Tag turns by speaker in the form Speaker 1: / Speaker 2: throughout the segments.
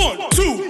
Speaker 1: One, two,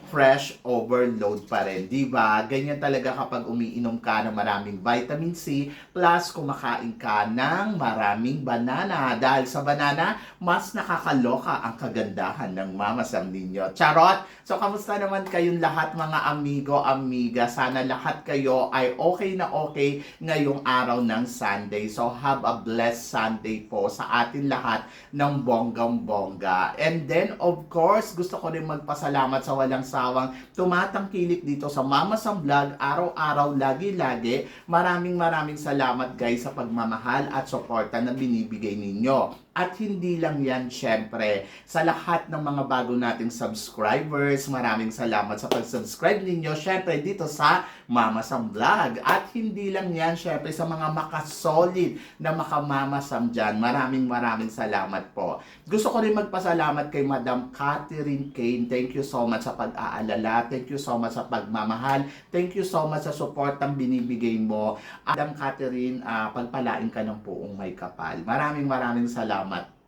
Speaker 2: fresh overload pa rin. di ba? Ganyan talaga kapag umiinom ka ng maraming vitamin C plus kumakain ka ng maraming banana. Dahil sa banana, mas nakakaloka ang kagandahan ng mamasam ninyo. Charot! So, kamusta naman kayong lahat mga amigo, amiga? Sana lahat kayo ay okay na okay ngayong araw ng Sunday. So, have a blessed Sunday po sa atin lahat ng bonggang-bongga. And then, of course, gusto ko rin magpasalamat sa walang sawang tumatangkilik dito sa Mama Sam Vlog, araw-araw, lagi-lagi. Maraming maraming salamat guys sa pagmamahal at suporta na binibigay ninyo. At hindi lang yan, syempre, sa lahat ng mga bago nating subscribers, maraming salamat sa pag-subscribe ninyo, syempre, dito sa Mama Sam Vlog. At hindi lang yan, syempre, sa mga makasolid na makamama Sam dyan, maraming maraming salamat po. Gusto ko rin magpasalamat kay Madam Catherine Kane. Thank you so much sa pag-aalala. Thank you so much sa pagmamahal. Thank you so much sa support ang binibigay mo. Madam Catherine, ah, pagpalain ka ng puong may kapal. Maraming maraming salamat.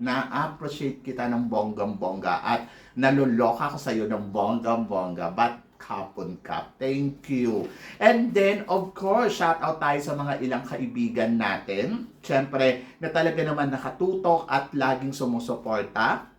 Speaker 2: Na-appreciate kita ng bonggang-bongga at naluloka ko sa iyo ng bonggang-bongga. But kapon ka. Thank you. And then, of course, shout out tayo sa mga ilang kaibigan natin. Siyempre, na talaga naman nakatutok at laging sumusuporta.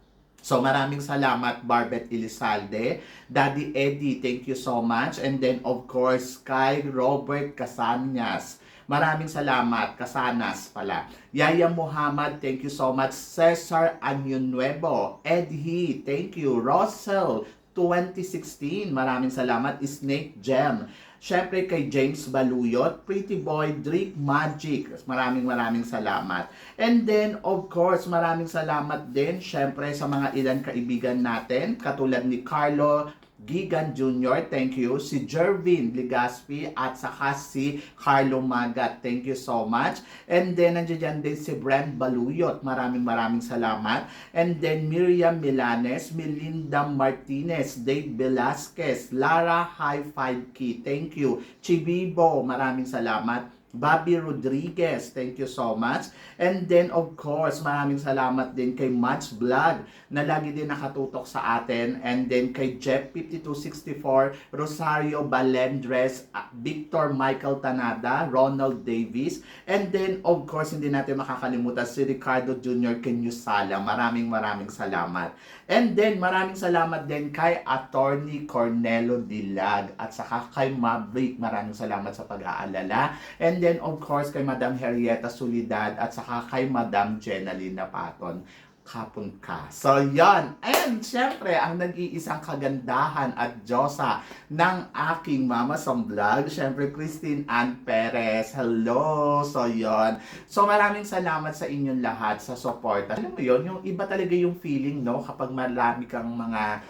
Speaker 2: So maraming salamat Barbet Elizalde, Daddy Eddie, thank you so much. And then of course kay Robert Casanyas. Maraming salamat, Kasanas pala. Yaya Muhammad, thank you so much. Cesar Anyon Nuevo, Edhi, thank you. Russell, 2016, maraming salamat. Snake Gem. Siyempre kay James Baluyot, Pretty Boy, Drake Magic. Maraming maraming salamat. And then, of course, maraming salamat din, syempre, sa mga ilan kaibigan natin, katulad ni Carlo Gigan Jr., thank you. Si Jervin Ligaspi at saka si Carlo Magat, thank you so much. And then, nandiyan dyan din si Brent Baluyot, maraming maraming salamat. And then, Miriam Milanes, Melinda Martinez, Dave Velasquez, Lara High Five Key, thank you. Chibibo, maraming salamat. Bobby Rodriguez, thank you so much. And then, of course, maraming salamat din kay Match Vlog na lagi din nakatutok sa atin. And then kay Jeff5264, Rosario Balendres, Victor Michael Tanada, Ronald Davis. And then, of course, hindi natin makakalimutan si Ricardo Jr. Kenyusala. Maraming maraming salamat. And then, maraming salamat din kay Attorney Cornelo Dilag at saka kay Maverick. Maraming salamat sa pag-aalala. And then, of course, kay Madam Henrietta Solidad at saka kay Madam Jenaline Napaton kapon ka. So, yon. And, syempre, ang nag-iisang kagandahan at Diyosa ng aking mama sa vlog, syempre, Christine Ann Perez. Hello! So, yon. So, maraming salamat sa inyong lahat sa support. Alam mo yon yung iba talaga yung feeling, no? Kapag marami kang mga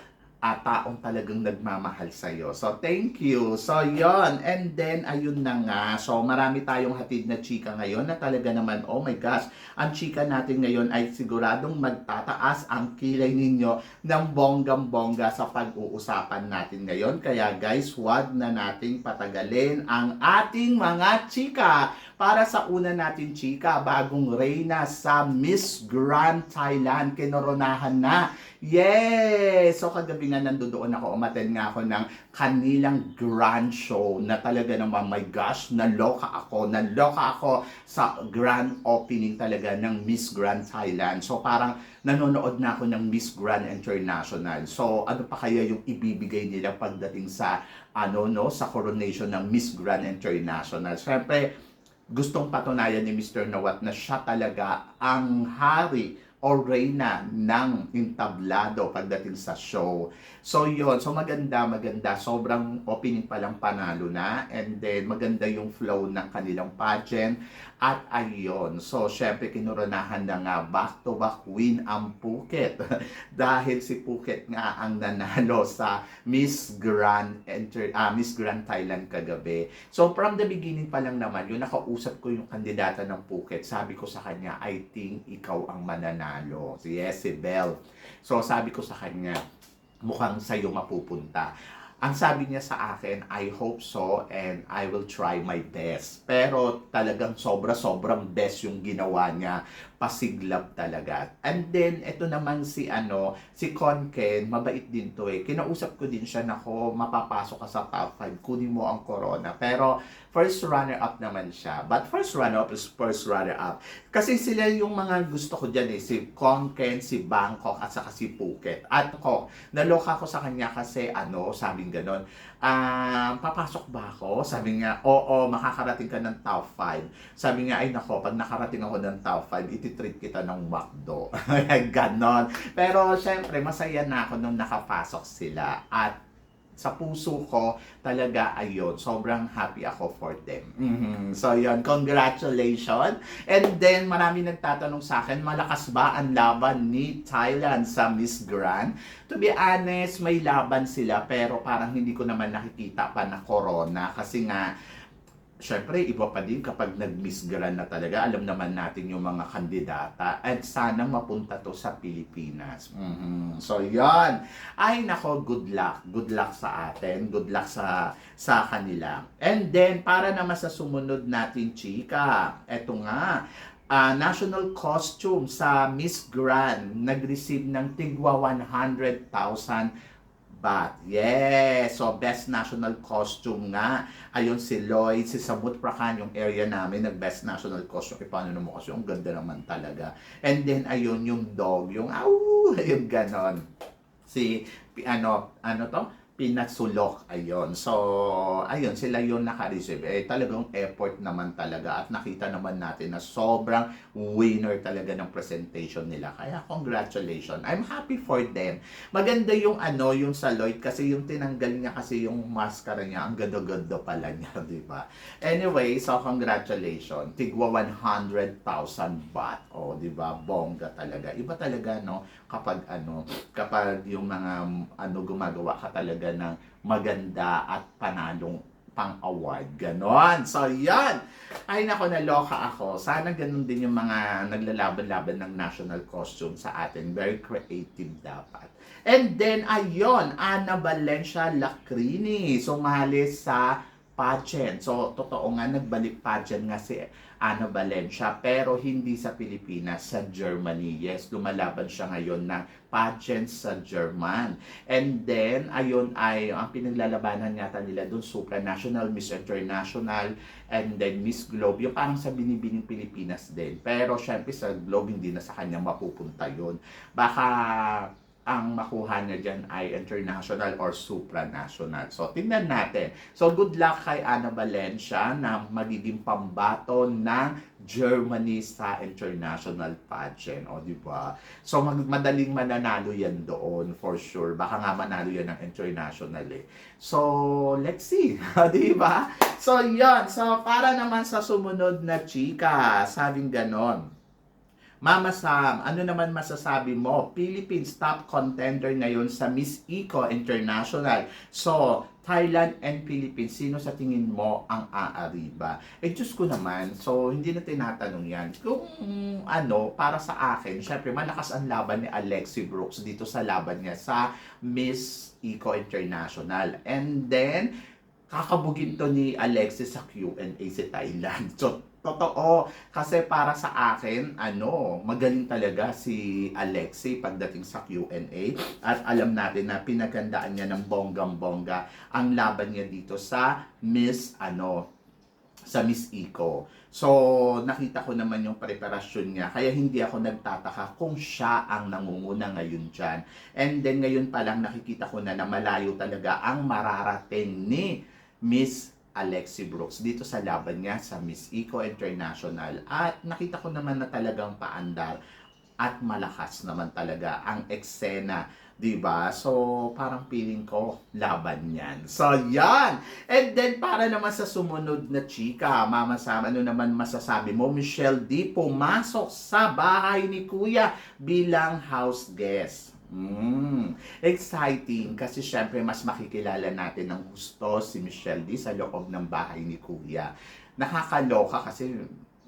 Speaker 2: at taong talagang nagmamahal sa iyo. So, thank you. So, yon And then, ayun na nga. So, marami tayong hatid na chika ngayon na talaga naman, oh my gosh, ang chika natin ngayon ay siguradong magtataas ang kilay ninyo ng bonggam-bongga sa pag-uusapan natin ngayon. Kaya guys, huwag na nating patagalin ang ating mga chika para sa una natin chika, bagong reyna sa Miss Grand Thailand. Kinoronahan na Yes! So kagabi nga nandoon ako, umaten nga ako ng kanilang grand show na talaga naman, my gosh, naloka ako, naloka ako sa grand opening talaga ng Miss Grand Thailand. So parang nanonood na ako ng Miss Grand International. So ano pa kaya yung ibibigay nila pagdating sa ano no sa coronation ng Miss Grand International. Siyempre, gustong patunayan ni Mr. Nawat na siya talaga ang hari o reyna ng entablado pagdating sa show. So yon so maganda, maganda. Sobrang opening pa lang panalo na and then maganda yung flow ng kanilang pageant at ayun. So syempre kinuranahan na nga back to back win ang Phuket dahil si Phuket nga ang nanalo sa Miss Grand Enter ah, Miss Grand Thailand kagabi. So from the beginning pa lang naman, yung nakausap ko yung kandidata ng Phuket, sabi ko sa kanya, I think ikaw ang mananalo. Si Yesibel. So sabi ko sa kanya, mukhang sa'yo mapupunta. Ang sabi niya sa akin, I hope so and I will try my best. Pero talagang sobra-sobrang best yung ginawa niya. Pasiglab talaga. And then, ito naman si ano, si Conken, mabait din to eh. Kinausap ko din siya, nako, mapapasok ka sa top 5, kunin mo ang corona. Pero, first runner-up naman siya. But first runner-up is first runner-up. Kasi sila yung mga gusto ko dyan eh. Si Conken, si Bangkok, at saka si Phuket. At ko, naloka ko sa kanya kasi ano, sabing ganon, ah, papasok ba ako? Sabi niya, oo, makakarating ka ng top 5. Sabi niya, ay nako, pag nakarating ako ng top 5, ititreat kita ng McDo. ganon. Pero syempre, masaya na ako nung nakapasok sila. At sa puso ko, talaga ayun, sobrang happy ako for them. Mhm. So yun, congratulations. And then, marami nagtatanong sa akin, malakas ba ang laban ni Thailand sa Miss Grand? To be honest, may laban sila pero parang hindi ko naman nakikita pa na corona kasi nga Siyempre, iba pa din kapag nag-Miss Grand na talaga. Alam naman natin yung mga kandidata. At sana mapunta to sa Pilipinas. Mhm. So, yon Ay, nako, good luck. Good luck sa atin. Good luck sa sa kanila. And then, para naman sa sumunod natin, chika. Eto nga, ah, national costume sa Miss Grand nag-receive ng tigwa 100,000 baht. Yes! So, best national costume nga. Ayun si Lloyd, si Samut Prakan, yung area namin, nag-best national costume. E, paano naman kasi, ang ganda naman talaga. And then, ayun, yung dog, yung, au, yung ganon. Si, ano, ano to? Pinasulok, ayun. So, ayun, sila yung naka-receive. Eh, talagang effort naman talaga. At nakita naman natin na sobrang winner talaga ng presentation nila. Kaya, congratulations. I'm happy for them. Maganda yung ano, yung sa Lloyd kasi yung tinanggal niya kasi yung maskara niya, ang gado-gado pala niya, di ba? Anyway, so congratulations. Tigwa 100,000 baht. O, di ba? Bongga talaga. Iba talaga, no? Kapag ano, kapag yung mga ano gumagawa ka talaga ng maganda at panalong pang-award. Ganon. So, yan. Ay, nako, naloka ako. Sana ganun din yung mga naglalaban-laban ng national costume sa atin. Very creative dapat. And then, ayun, Ana Valencia Lacrini. Sumali sa pageant. So, totoo nga, nagbalik pageant nga si Ana Valencia, pero hindi sa Pilipinas, sa Germany. Yes, lumalaban siya ngayon ng pageant sa German. And then, ayun ay, ang pinaglalabanan yata nila doon, supranational, Miss International, and then Miss Globe, yung parang sa binibining Pilipinas din. Pero syempre sa Globe, hindi na sa kanya mapupunta yun. Baka ang makuha niya dyan ay international or supranational. So, tingnan natin. So, good luck kay Ana Valencia na magiging pambato ng Germany sa international pageant. O, di ba? So, mag- madaling mananalo yan doon for sure. Baka nga manalo yan ng international eh. So, let's see. di ba? So, yan. So, para naman sa sumunod na chika, sabing ganon. Mama Sam, ano naman masasabi mo? Philippines top contender ngayon sa Miss Eco International. So, Thailand and Philippines, sino sa tingin mo ang aariba? Eh, Diyos ko naman, so hindi na tinatanong yan. Kung ano, para sa akin, syempre malakas ang laban ni Alexi Brooks dito sa laban niya sa Miss Eco International. And then, kakabugin to ni Alexis sa Q&A si Thailand. So, totoo. Kasi para sa akin, ano, magaling talaga si Alexi pagdating sa Q&A. At alam natin na pinagandaan niya ng bonggang-bongga ang laban niya dito sa Miss, ano, sa Miss Eco. So, nakita ko naman yung preparasyon niya. Kaya hindi ako nagtataka kung siya ang nangunguna ngayon dyan. And then ngayon pa lang nakikita ko na na malayo talaga ang mararating ni Miss Alexi Brooks dito sa laban niya sa Miss Eco International. At nakita ko naman na talagang paandar at malakas naman talaga ang eksena 'di ba? So, parang feeling ko laban 'yan. So, 'yan. And then para naman sa sumunod na chika, Mama Sam, ano naman masasabi mo? Michelle D pumasok sa bahay ni Kuya bilang house guest. Mm, exciting kasi syempre mas makikilala natin ng gusto si Michelle D sa loob ng bahay ni Kuya. Nakakaloka kasi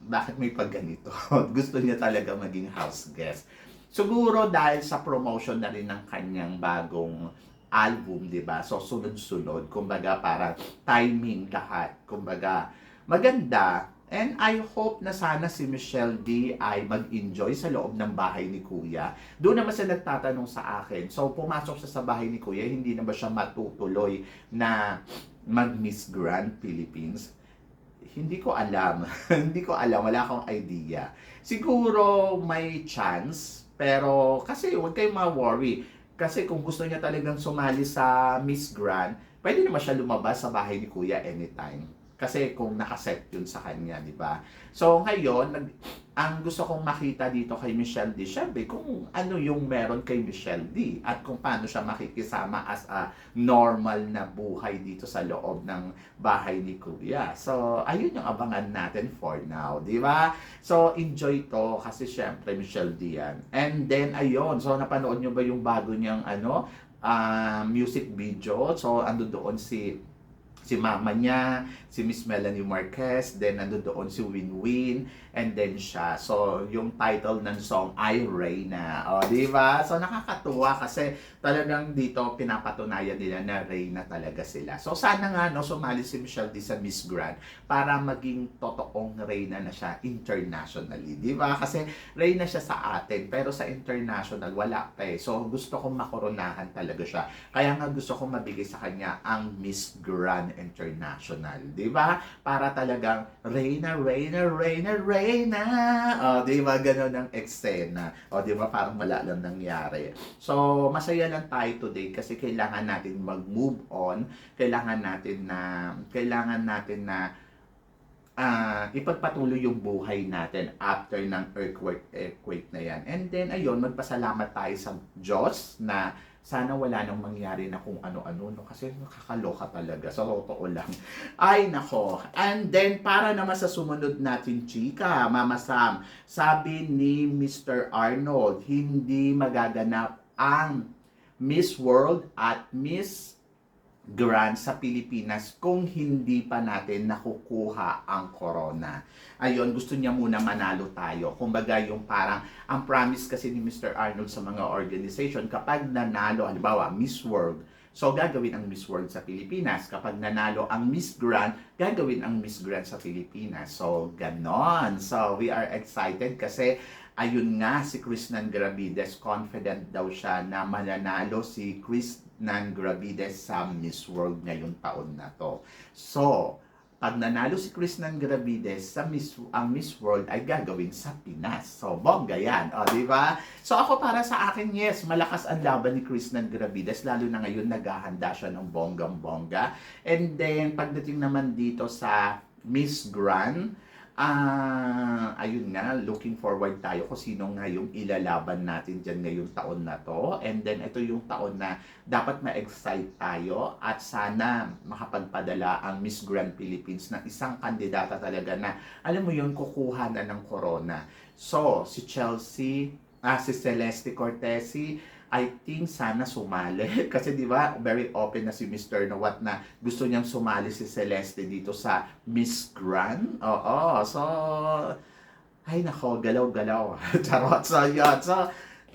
Speaker 2: bakit may pagganito? gusto niya talaga maging house guest. Siguro dahil sa promotion na rin ng kanyang bagong album, 'di ba? So sunod-sunod, kumbaga para timing lahat. Kumbaga maganda And I hope na sana si Michelle D ay mag-enjoy sa loob ng bahay ni Kuya. Doon naman siya nagtatanong sa akin. So pumasok siya sa bahay ni Kuya, hindi na ba siya matutuloy na mag-Miss Grand Philippines? Hindi ko alam. hindi ko alam. Wala akong idea. Siguro may chance. Pero kasi huwag kayong ma-worry. Kasi kung gusto niya talagang sumali sa Miss Grand, pwede naman siya lumabas sa bahay ni Kuya anytime. Kasi kung nakaset yun sa kanya, di ba? So ngayon, nag, ang gusto kong makita dito kay Michelle D, syempre kung ano yung meron kay Michelle D at kung paano siya makikisama as a normal na buhay dito sa loob ng bahay ni Kuya. So, ayun yung abangan natin for now, di ba? So, enjoy to kasi syempre Michelle D yan. And then, ayun, so napanood nyo ba yung bago niyang ano, ah, music video? So, ando doon si si mama niya, si Miss Melanie Marquez, then nando doon si Winwin, and then siya. So, yung title ng song ay Reyna. O, di ba? So, nakakatuwa kasi talagang dito pinapatunayan nila na Reyna talaga sila. So, sana nga, no, sumali si Michelle D sa Miss Grand para maging totoong Reyna na siya internationally. Di ba? Kasi Reyna siya sa atin, pero sa international, wala pa eh. So, gusto kong makoronahan talaga siya. Kaya nga gusto kong mabigay sa kanya ang Miss Grand International. Di ba? Para talagang Reyna, Reyna, Reyna, Reyna. O, di ba? Ganon ang eksena. O, di ba? Parang wala lang nangyari. So, masaya lang tayo today kasi kailangan natin mag-move on. Kailangan natin na, kailangan natin na ah ipagpatuloy yung buhay natin after ng earthquake, earthquake na yan. And then, ayun, magpasalamat tayo sa Diyos na sana wala nang mangyari na kung ano-ano, no? Kasi nakakaloka talaga. Sa totoo lang. Ay, nako. And then, para naman sa sumunod natin, chika, Mama Sam, sabi ni Mr. Arnold, hindi magaganap ang Miss World at Miss Grand sa Pilipinas kung hindi pa natin nakukuha ang corona. Ayun, gusto niya muna manalo tayo. Kumbaga yung parang, ang promise kasi ni Mr. Arnold sa mga organization, kapag nanalo, halimbawa, Miss World, so gagawin ang Miss World sa Pilipinas. Kapag nanalo ang Miss Grand, gagawin ang Miss Grand sa Pilipinas. So, ganon. So, we are excited kasi ayun nga si Krishnan Gravides, confident daw siya na mananalo si Krishnan Gravides sa Miss World ngayong taon na to. So, pag nanalo si Krishnan Gravides sa Miss ang Miss World ay gagawin sa Pinas. So, bongga yan. O, di ba? So, ako para sa akin, yes, malakas ang laban ni Krishnan Gravides, lalo na ngayon naghahanda siya ng bonggang-bongga. And then, pagdating naman dito sa Miss Grand, Ah, ayun nga, looking forward tayo kung sino nga yung ilalaban natin dyan ngayong taon na to. And then, ito yung taon na dapat ma-excite tayo at sana makapagpadala ang Miss Grand Philippines ng isang kandidata talaga na, alam mo yun, kukuha na ng corona. So, si Chelsea, ah, si Celeste Cortesi, I think sana sumali. Kasi di ba very open na si Mr. Nawat na gusto niyang sumali si Celeste dito sa Miss Grand. Oo, so ay nako, galaw-galaw. Charot. So, yun. So,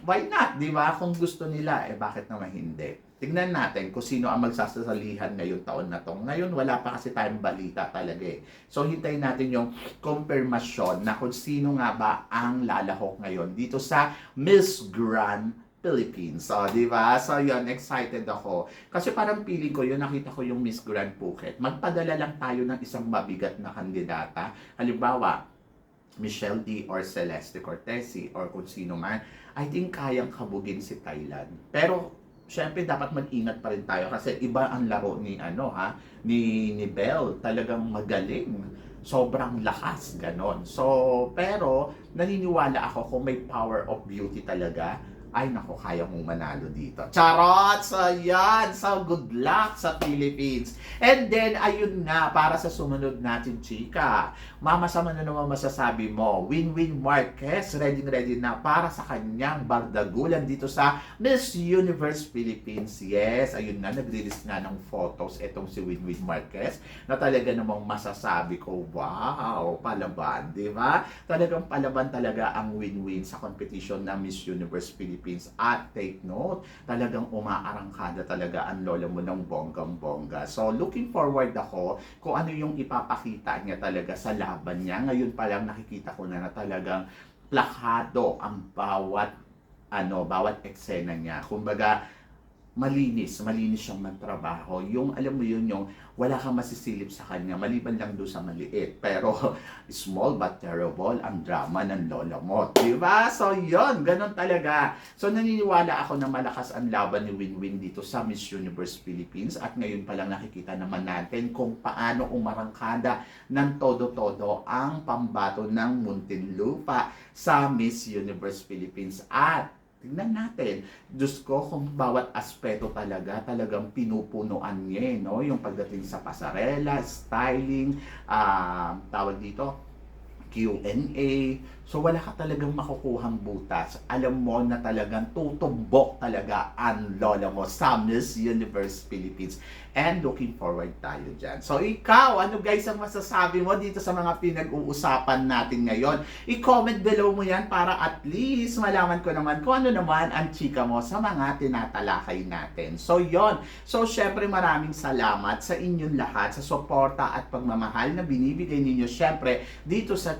Speaker 2: why not? Di ba? Kung gusto nila, eh bakit naman hindi? Tignan natin kung sino ang magsasalihan ngayong taon na to. Ngayon, wala pa kasi tayong balita talaga eh. So, hintayin natin yung confirmation na kung sino nga ba ang lalahok ngayon dito sa Miss Grand Philippines. So, di ba? So, yun, excited ako. Kasi parang feeling ko yun, nakita ko yung Miss Grand Phuket. Magpadala lang tayo ng isang mabigat na kandidata. Halimbawa, Michelle D. or Celeste Cortesi or kung sino man, I think kayang kabugin si Thailand. Pero, syempre dapat mag-ingat pa rin tayo kasi iba ang laro ni ano ha, ni ni Bell, talagang magaling. sobrang lakas, ganon. So, pero naniniwala ako kung may power of beauty talaga, ay nako, kaya mong manalo dito. Charot! So, yan. So, good luck sa Philippines. And then, ayun nga, para sa sumunod natin, chika. Mama, sama na naman masasabi mo, Win-Win Marquez, ready-ready na para sa kanyang bardagulan dito sa Miss Universe Philippines. Yes, ayun na, nagre-release nga ng photos itong si Win-Win Marquez na talaga namang masasabi ko, wow, palaban, di ba? Talagang palaban talaga ang win-win sa competition ng Miss Universe Philippines. At take note, talagang umaarangkada talaga ang lola mo ng bonggang-bongga. So, looking forward ako kung ano yung ipapakita niya talaga sa laban niya. Ngayon pa lang nakikita ko na na talagang plakado ang bawat ano, bawat eksena niya. Kumbaga, malinis, malinis siyang magtrabaho. Yung, alam mo yun, yung wala kang masisilip sa kanya, maliban lang doon sa maliit. Pero, small but terrible ang drama ng lola mo. Diba? So, yun, ganun talaga. So, naniniwala ako na malakas ang laban ni Winwin dito sa Miss Universe Philippines. At ngayon pa lang nakikita naman natin kung paano umarangkada ng todo-todo ang pambato ng Muntinlupa sa Miss Universe Philippines. At Tingnan natin. Diyos ko, kung bawat aspeto talaga, talagang pinupunuan niya, eh, no? Yung pagdating sa pasarela, styling, ah, tawag dito, Q&A. So, wala ka talagang makukuhang butas. Alam mo na talagang tutumbok talaga ang lola mo sa Miss Universe Philippines. And looking forward tayo dyan. So, ikaw, ano guys ang masasabi mo dito sa mga pinag-uusapan natin ngayon? I-comment below mo yan para at least malaman ko naman kung ano naman ang chika mo sa mga tinatalakay natin. So, yon So, syempre maraming salamat sa inyong lahat sa suporta at pagmamahal na binibigay ninyo syempre dito sa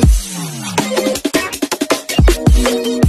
Speaker 2: Thank you.